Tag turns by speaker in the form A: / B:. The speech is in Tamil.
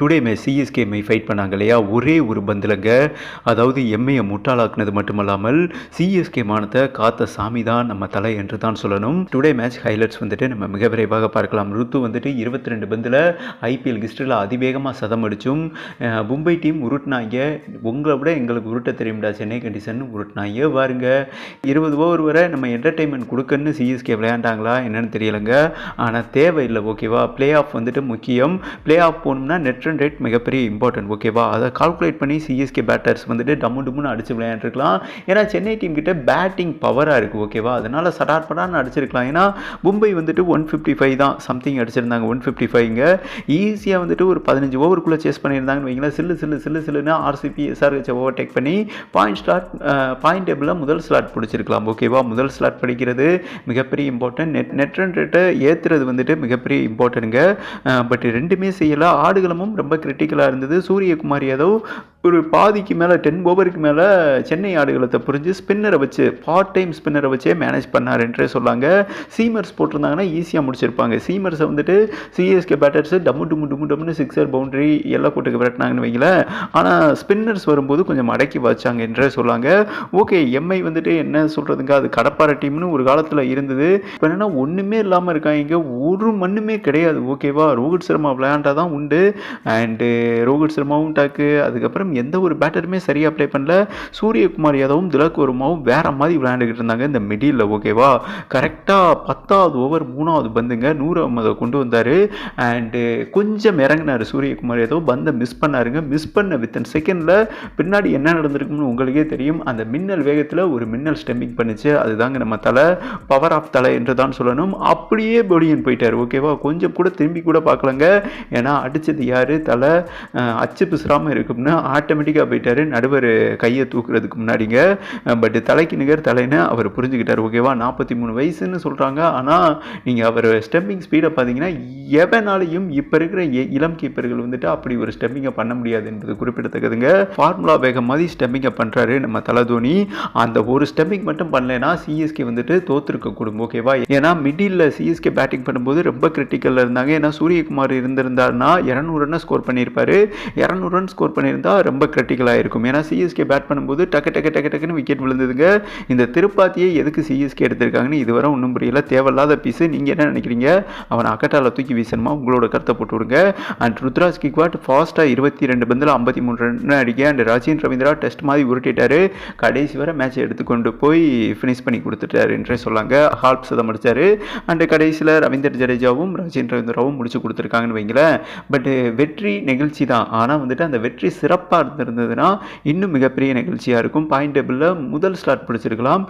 A: டுடே மே சிஎஸ்கே மை ஃபைட் பண்ணாங்க இல்லையா? ஒரே ஒரு பந்திலங்க. அதாவது எம்ஐயை முட்டாளாக்குனது மட்டுமல்லாமல் சிஎஸ்கே மானத்தை காத்த சாமி தான் நம்ம தலை என்று தான் சொல்லணும். டுடே மேட்ச் ஹைலைட்ஸ் வந்துட்டு நம்ம மிக விரைவாக பார்க்கலாம். ருத்து வந்துட்டு இருபத்தி ரெண்டு பந்தில் ஐபிஎல் ஹிஸ்டரியில் அதிவேகமாக சதம் அடிச்சும் மும்பை டீம் உருட்டினாங்க. உங்களை விட எங்களுக்கு உருட்ட தெரியும்டா சென்னை கண்டிஷன் உருட்டினாங்க. பாருங்க இருபது ஓவர் வரை நம்ம என்டர்டைன்மெண்ட் கொடுக்கன்னு சிஎஸ்கே விளையாண்டாங்களா என்னன்னு தெரியலைங்க. ஆனால் தேவையில்லை ஓகேவா ப்ளே ஆஃப் வந்துட்டு முக்கியம். ப்ளே ஆஃப் போகணும்னா நெட் ரிட்டர்ன் ரேட் மிகப்பெரிய இம்பார்ட்டன்ட் ஓகேவா அதை கால்குலேட் பண்ணி சிஎஸ்கே பேட்டர்ஸ் வந்துட்டு டம்மு டம்முன்னு அடிச்சு விளையாண்டுருக்கலாம். ஏன்னா சென்னை டீம் கிட்ட பேட்டிங் பவராக இருக்குது ஓகேவா அதனால் சடார் படான்னு அடிச்சிருக்கலாம். ஏன்னா மும்பை வந்துட்டு ஒன் ஃபிஃப்டி ஃபைவ் தான் சம்திங் அடிச்சிருந்தாங்க ஒன் ஃபிஃப்டி ஃபைவ்ங்க ஈஸியாக வந்துட்டு ஒரு பதினஞ்சு ஓவருக்குள்ளே சேஸ் பண்ணியிருந்தாங்கன்னு வைங்களேன் சில்லு சில்லு சில்லு சில்லுன்னு ஆர்சிபி எஸ்ஆர்ஹெச் ஓவர் டேக் பண்ணி பாயிண்ட் ஸ்லாட் பாயிண்ட் டேபிளில் முதல் ஸ்லாட் பிடிச்சிருக்கலாம் ஓகேவா முதல் ஸ்லாட் படிக்கிறது மிகப்பெரிய இம்பார்ட்டன்ட் நெட் நெட் ரன் ரேட்டை ஏற்றுறது வந்துட்டு மிகப்பெரிய இம்பார்ட்டன்ட்ங்க பட் ரெண்டுமே செய்யலை. ஆடுகளமும் ரொம்ப கிரிட்டிக்கலாக இருந்தது. சூரியகுமார் யாதவ் ஒரு பாதிக்கு மேலே டென் ஓவருக்கு மேலே சென்னை ஆடுகளத்தை புரிஞ்சு ஸ்பின்னரை வச்சு பார்ட் டைம் ஸ்பின்னரை வச்சே மேனேஜ் பண்ணார் என்றே சொல்லாங்க. சீமர்ஸ் போட்டிருந்தாங்கன்னா ஈஸியாக முடிச்சிருப்பாங்க. சீமர்ஸை வந்துட்டு சிஎஸ்கே பேட்டர்ஸ் டம்மு டும்மு டும்மு டம்னு சிக்ஸர் பவுண்டரி எல்லாம் கூட்டுக்கு விரட்டினாங்கன்னு வைங்களேன். ஆனால் ஸ்பின்னர்ஸ் வரும்போது கொஞ்சம் மடக்கி வச்சாங்க என்றே சொல்லாங்க ஓகே எம்ஐ வந்துட்டு என்ன சொல்கிறதுங்க அது கடப்பாறை டீம்னு ஒரு காலத்தில் இருந்தது. இப்போ என்னென்னா ஒன்றுமே இல்லாமல் இருக்காங்க. ஒரு மண்ணுமே கிடையாது. ஓகேவா ரோஹித் சர்மா விளையாண்டா தான் உண்டு. அண்டு ரோஹித் சர்மாவும் டாக்கு. அதுக்கப்புறம் எந்த ஒரு பேட்டருமே சரியாக ப்ளே பண்ணல. சூரியகுமார் யாதவும் திலக் வருமாவும் வேற மாதிரி விளையாண்டுக்கிட்டு இருந்தாங்க இந்த மிடில் ஓகேவா கரெக்டாக பத்தாவது ஓவர் மூணாவது பந்துங்க. நூறு அகமதை கொண்டு வந்தார். அண்டு கொஞ்சம் இறங்கினார் சூரியகுமார் யாதவ் பந்தை மிஸ் பண்ணாருங்க. மிஸ் பண்ண வித்தின் செகண்டில் பின்னாடி என்ன நடந்திருக்கும்னு உங்களுக்கே தெரியும். அந்த மின்னல் வேகத்தில் ஒரு மின்னல் ஸ்டெம்பிங் பண்ணிச்சு. அதுதாங்க நம்ம தலை. பவர் ஆஃப் தலை என்று தான் சொல்லணும். அப்படியே பொடியன் போயிட்டார். ஓகேவா கொஞ்சம் கூட திரும்பி கூட பார்க்கலங்க. ஏன்னா அடித்தது யார்? தலை. அச்சு பிசுறாமல் இருக்கும்னு ஆட்டோமேட்டிக்காக போயிட்டார். நடுவர் கையை தூக்குறதுக்கு முன்னாடிங்க பட் தலைக்கு நிகர் தலைன்னு அவர் புரிஞ்சுக்கிட்டார். ஓகேவா? நாற்பத்தி மூணு வயசுன்னு சொல்கிறாங்க ஆனால் நீங்கள் அவர் ஸ்டெம்பிங் ஸ்பீடை பார்த்தீங்கன்னா எவனாலையும் இப்போ இருக்கிற எ- இளம் கீப்பர்கள் வந்துட்டு அப்படி ஒரு ஸ்டெம்பிங்கை பண்ண முடியாது என்பது குறிப்பிடத்தக்கதுங்க. ஃபார்முலா வேகம் மாதிரி ஸ்டெம்பிங்கை பண்ணுறாரு நம்ம தலை தோனி அந்த ஒரு ஸ்டெம்பிங் மட்டும் பண்ணலைன்னா சிஎஸ்கே வந்துட்டு தோத்துருக்கக்கூடும் ஓகேவா ஏன்னா மிடில் சிஎஸ்கே பேட்டிங் பண்ணும்போது ரொம்ப கிரிட்டிக்கலில் இருந்தாங்க. ஏன்னா சூரியகுமார் இருந்திருந்தாருன்னா இரநூறு ரன் ஸ்கோர் பண்ணியிருப்பாரு. இரநூறு ரன் ஸ்கோர் பண்ணியிருந்தா ரொம்ப கிரிட்டிக்கலாக இருக்கும் ஏன்னா சிஎஸ்கே பேட் பண்ணும்போது டக்கு டக்கு டக்கு டக்குன்னு விக்கெட் விழுந்ததுங்க. இந்த திருப்பாத்தியை எதுக்கு சிஎஸ்கே எடுத்திருக்காங்கன்னு இதுவரை ஒன்றும் புரியல. தேவையில்லாத பீஸு நீங்கள் என்ன நினைக்கிறீங்க? அவனை அக்கட்டால தூக்கி வீசணுமா உங்களோட கருத்தை போட்டு விடுங்க. அண்ட் ருத்ராஜ் கிக்வாட் ஃபாஸ்ட்டாக இருபத்தி ரெண்டு பந்தில் ஐம்பத்தி மூணு ரன் அடிக்க அண்ட் ராஜின் ரவீந்திரா டெஸ்ட் மாதிரி உருட்டிட்டாரு. கடைசி வரை மேட்சை எடுத்துக்கொண்டு போய் ஃபினிஷ் பண்ணி கொடுத்துட்டாரு என்றே சொல்லாங்க. ஹால்ப் சதம் அடிச்சாரு. அண்ட் கடைசியில் ரவீந்தர் ஜடேஜாவும் ராஜேந்திர ரவீந்திராவும் முடிச்சு கொடுத்துருக்காங்கன்னு வைங்களேன். பட் வெற்றி நிகழ்ச்சி தான். ஆனால் வந்துட்டு அந்த வெற்றி சிறப்பாக இருந்திருந்ததுன்னா இன்னும் மிகப்பெரிய நிகழ்ச்சியாக இருக்கும். பாயிண்ட் டேபிளில் முதல் ஸ்லாட் பிடிச்சிருக்கலாம்.